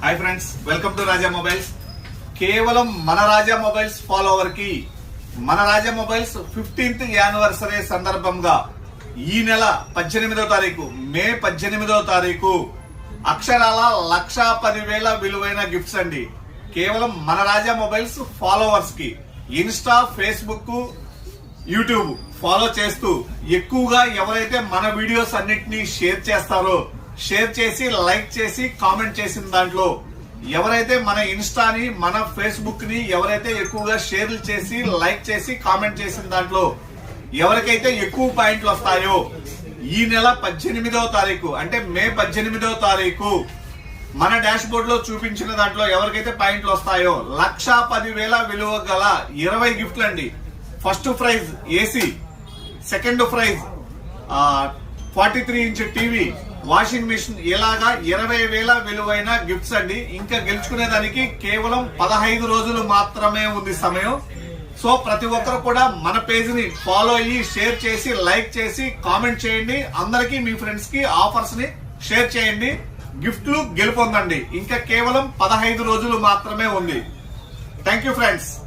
Hi friends welcome to Raja mobiles కేవలం మన Raja mobiles ఫాలోవర్కి మన రాజా మొబైల్స్ ఫిఫ్టీన్త్ యానివర్సరీ సందర్భంగా ఈ నెల పద్దెనిమిదో తారీఖు మే పద్దెనిమిదో తారీఖు అక్షరాల లక్ష పదివేల విలువైన గిఫ్ట్స్ అండి. కేవలం మన రాజా మొబైల్స్ ఫాలోవర్స్కి ఇన్స్టా ఫేస్బుక్ యూట్యూబ్ ఫాలో చేస్తూ ఎక్కువగా ఎవరైతే మన వీడియోస్ అన్నిటినీ షేర్ చేస్తారో షేర్ చేసి లైక్ చేసి కామెంట్ చేసిన దాంట్లో ఎవరైతే మన ఇన్స్టాని మన ఫేస్బుక్ని ఎవరైతే ఎక్కువగా షేర్లు చేసి లైక్ చేసి కామెంట్ చేసిన దాంట్లో ఎవరికైతే ఎక్కువ పాయింట్లు వస్తాయో ఈ నెల పద్దెనిమిదవ తారీఖు అంటే మే పద్దెనిమిదవ తారీఖు మన డాష్ బోర్డ్లో చూపించిన దాంట్లో ఎవరికైతే పాయింట్లు వస్తాయో లక్ష పదివేల విలువ గల ఇరవై గిఫ్ట్లు అండి first prize AC second prize forty three inch TV washing machine ఇలాగా ఇరవై వేల విలువైన గిఫ్ట్స్ అండి. ఇంకా గెలుచుకునేదానికి కేవలం పదహైదు రోజులు మాత్రమే ఉంది సమయం. సో ప్రతి ఒక్కరు కూడా మన పేజ్ని ఫాలో అయ్యి షేర్ చేసి లైక్ చేసి కామెంట్ చేయండి. అందరికీ మీ ఫ్రెండ్స్కి ఆఫర్స్ని షేర్ చేయండి. గిఫ్ట్లు గెలుపొందండి. ఇంకా కేవలం పదహైదు రోజులు మాత్రమే ఉంది. Thank you friends.